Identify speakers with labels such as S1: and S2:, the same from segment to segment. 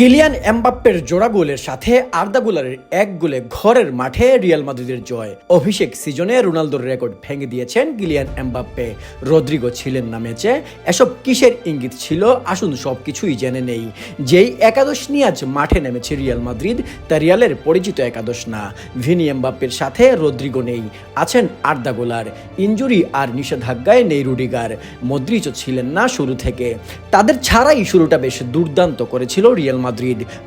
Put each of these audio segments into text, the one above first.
S1: Kylian এমবাপ্পের জোড়া গোলের সাথে আর্দা গুলারের এক গোলে ঘরের মাঠে রিয়াল মাদ্রিদের জয়। অভিষেক সিজনে রোনালদোর রেকর্ড ভেঙে দিয়েছেন কিলিয়ান এমবাপ্পে। রদ্রিগো ছিলেন না ম্যাচে। এসব কিসের ইঙ্গিত ছিল? আসুন সবকিছুই জেনে নেই। যেই একাদশ নিয়ে আজ মাঠে নেমেছে রিয়াল মাদ্রিদ, তা রিয়ালের পরিচিত একাদশ না। ভিনি এমবাপ্পের সাথে রদ্রিগো নেই। আছেন আর্দা গোলার। ইঞ্জুরি আর নিষেধাজ্ঞায় নেই রুডিগার। মদ্রিচও ছিলেন না শুরু থেকে। তাদের ছাড়াই শুরুটা বেশ দুর্দান্ত করেছিল রিয়াল মাদ্রিদ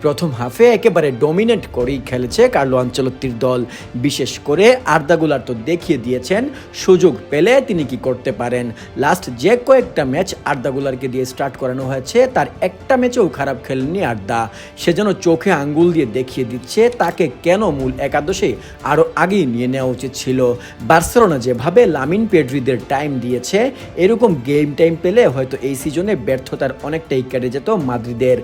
S1: প্রথম হাফে একেবারে ডমিনেট করেই খেলেছে কার্লো আঞ্চলত্তির দল। বিশেষ করে আর্দাগুলার তো দেখিয়ে দিয়েছেন, সুযোগ পেলে তিনি কি করতে পারেন। লাস্ট যে কয়েকটা ম্যাচ আর্দাগুলারকে দিয়ে স্টার্ট করানো হয়েছে, তার একটা ম্যাচেও খারাপ খেলেননি আর্দা। সে যেন চোখে আঙ্গুল দিয়ে দেখিয়ে দিচ্ছে, তাকে কেন মূল একাদশে আরও আগেই নিয়ে নেওয়া উচিত ছিল। বার্সেলোনা যেভাবে লামিন পেড্রিদের টাইম দিয়েছে, এরকম গেম টাইম পেলে হয়তো এই সিজনে ব্যর্থতার অনেকটাই কেটে যেত মাদ্রিদের।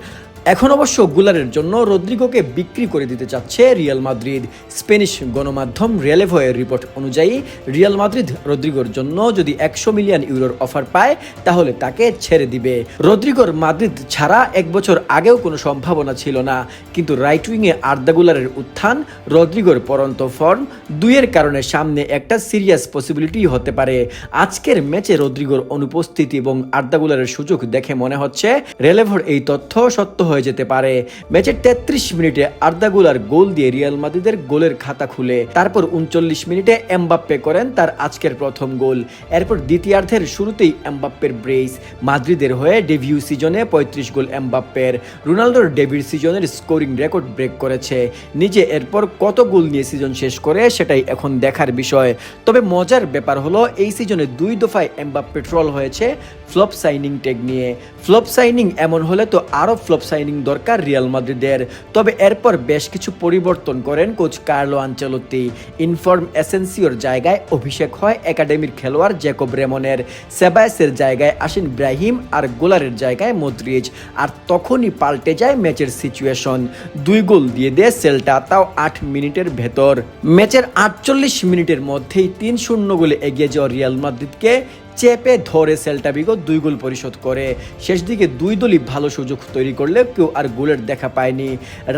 S1: এখন অবশ্য গুলারের জন্য রদ্রিগোকে বিক্রি করে দিতে চাচ্ছে রিয়াল মাদ্রিদ। স্পেনিশ গণমাধ্যম রেলেভয়ের রিপোর্ট অনুযায়ী, রিয়াল মাদ্রিদ রদ্রিগোর জন্য যদি একশো মিলিয়ন ইউরোর অফার পায়, তাহলে তাকে ছেড়ে দিবে। রদ্রিগোর মাদ্রিদ ছাড়া এক বছর আগেও কোনো সম্ভাবনা ছিল না। কিন্তু রাইট উইংয়ে আর্দাগুলারের উত্থান, রদ্রিগোর পরন্ত ফর্ম দুইয়ের কারণে সামনে একটা সিরিয়াস পসিবিলিটি হতে পারে। আজকের ম্যাচে রদ্রিগোর অনুপস্থিতি এবং আর্দাগুলারের সুযোগ দেখে মনে হচ্ছে রেলেভর এই তথ্য সত্য হয়ে যেতে পারে। ম্যাচের তেত্রিশ মিনিটে আর্দাগুলার গোল দিয়ে রিয়াল মাদ্রিদের গোলের খাতা খুলে। তারপর উনচল্লিশ মিনিটে এমবাপ্পে করেন তার আজকের প্রথম গোল। এরপর দ্বিতীয়ার্ধের শুরুতেই এমবাপ্পের ব্রেস মাদ্রিদের হয়ে ডেভিউ সিজনে পঁয়ত্রিশ গোল এমবাপ্পের। রোনালদোর ডেভিড সিজনের স্কোরিং রেকর্ড ব্রেক করেছে। নিজে এরপর কত গোল নিয়ে সিজন শেষ করে সেটাই এখন দেখার বিষয়। তবে মজার ব্যাপার হলো, এই সিজনে দুই দফায় এমবাপ্পে ট্রল হয়েছে ফ্লপ সাইনিং টেক নিয়ে। ফ্লপ সাইনিং এমন হলে তো আরও ফ্লপ সাইনিং দরকার রিয়াল মাদ্রিদের তবে এরপর বেশ কিছু পরিবর্তন করেন coach Carlo Ancelotti in form এসেন্সিওর জায়গায় অভিষেক হয় একাডেমির খেলোয়াড় জ্যাকব রেমনের। সেবায়াসের জায়গায় আসেন ব্রাহিম আর গোলারের জায়গায় মদ্রিজ আর তখনই পাল্টে যায় ম্যাচের সিচুয়েশন। দুই গোল দিয়ে দেয় সেলটা, তাও আট মিনিটের ভেতর। ম্যাচের আটচল্লিশ মিনিটের মধ্যেই তিন শূন্য গোলে এগিয়ে যাওয়া রিয়াল মাদ্রিদকে চেপে ধরে সেল্টা বিগো দুই গোল পরিশোধ করে। শেষ দিকে দুই দলই ভালো সুযোগ তৈরি করলে কেউ আর গোলের দেখা পায়নি।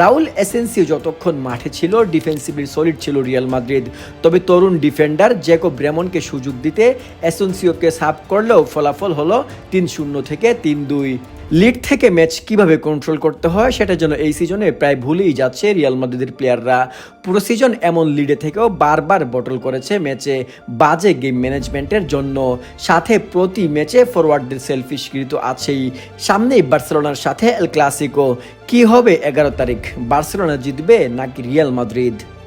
S1: রাউল এসেন্সিও যতক্ষণ মাঠে ছিল, ডিফেন্সিভলি সলিড ছিল রিয়াল মাদ্রিদ। তবে তরুণ ডিফেন্ডার জ্যাকো ব্রেমনকে সুযোগ দিতে এসেন্সিওকে সাফ করলেও ফলাফল হলো তিন শূন্য থেকে তিন দুই। লিড থেকে ম্যাচ কীভাবে কন্ট্রোল করতে হয় সেটা জন্য এই সিজনে প্রায় ভুলেই যাচ্ছে রিয়াল মাদ্রিদের প্লেয়াররা পুরো সিজন এমন লিডে থেকেও বারবার বটল করেছে ম্যাচে বাজে গেম ম্যানেজমেন্টের জন্য। সাথে প্রতি ম্যাচে ফরওয়ার্ডদের সেলফিশকৃত আছেই। সামনেই বার্সেলোনার সাথে এল ক্লাসিকো কি হবে এগারো তারিখ? বার্সেলোনা জিতবে নাকি রিয়াল মাদ্রিদ